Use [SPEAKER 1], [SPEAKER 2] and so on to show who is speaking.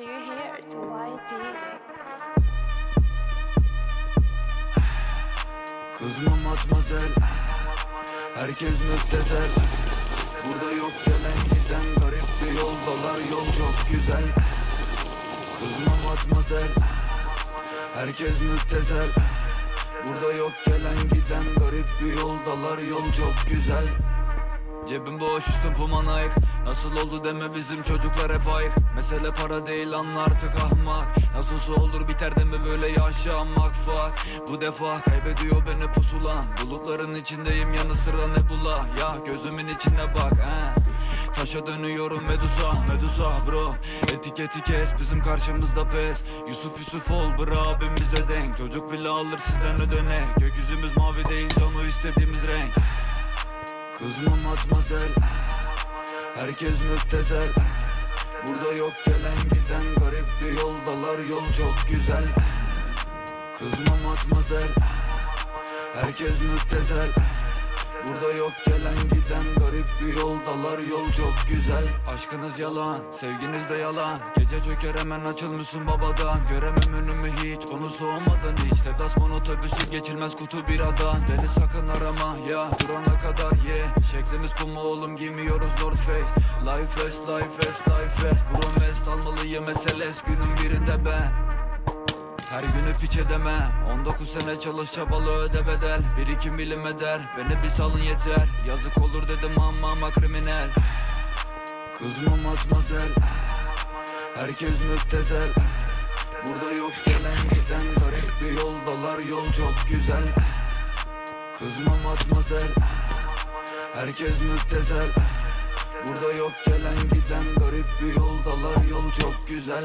[SPEAKER 1] Do you hear to YT?
[SPEAKER 2] Kızma matmazel. Herkes müptezel. Burada yok gelen giden Garip bir yoldalar. Yol çok güzel. Kızma matmazel. Herkes müptezel. Burada yok gelen giden Garip bir yoldalar. Yol çok güzel Cebim boş üstüm puma Nike Nasıl oldu deme bizim çocuklar hep ayık. Mesele para değil anla artık ahmak Nasılsa olur biter deme böyle yaşamak fuck. Bu defa kaybediyor beni pusulan Bulutların içindeyim yanı sıra nebula. Ya gözümün içine bak he. Taşa dönüyorum Medusa, Medusa bro. Etiketi kes bizim karşımızda pes. Yusuf Yusuf ol bro abimize denk. Çocuk bile alır sizden ödenek Gökyüzümüz mavi değil canı istediğimiz renk Kızma matmazel. Herkes müptezel. Burada yok gelen giden Garip bir yoldalar yol çok güzel. Kızma matmazel. Herkes müptezel. Burada yok gelen giden Garip bir yoldalar yol çok güzel. Aşkınız yalan, sevginiz de yalan. Gece çöker hemen açılmışsın babadan. Göremem önümü hiç, onu soğumadan. Hiç Tedasman otobüsü geçilmez kutu biradan Beni sakın arama ya, durana kadar. Şeklimiz puma oğlum giymiyoruz North Face. Life fast, life fast, life fast Bro mest almalıyım SLS günün birinde ben. Her günü piç edemem. 19 sene çalış çabalı öde bedel. Bir iki milim eder Beni bir salın yeter. Yazık olur dedim ama ama kriminal. Kızma matmazel. Herkes müptezel. Burada yok gelen giden Garip bir yoldalar. Yol çok güzel. Kızma matmazel Herkes müptezel. Burada yok gelen giden Garip bir yoldalar. Yol çok güzel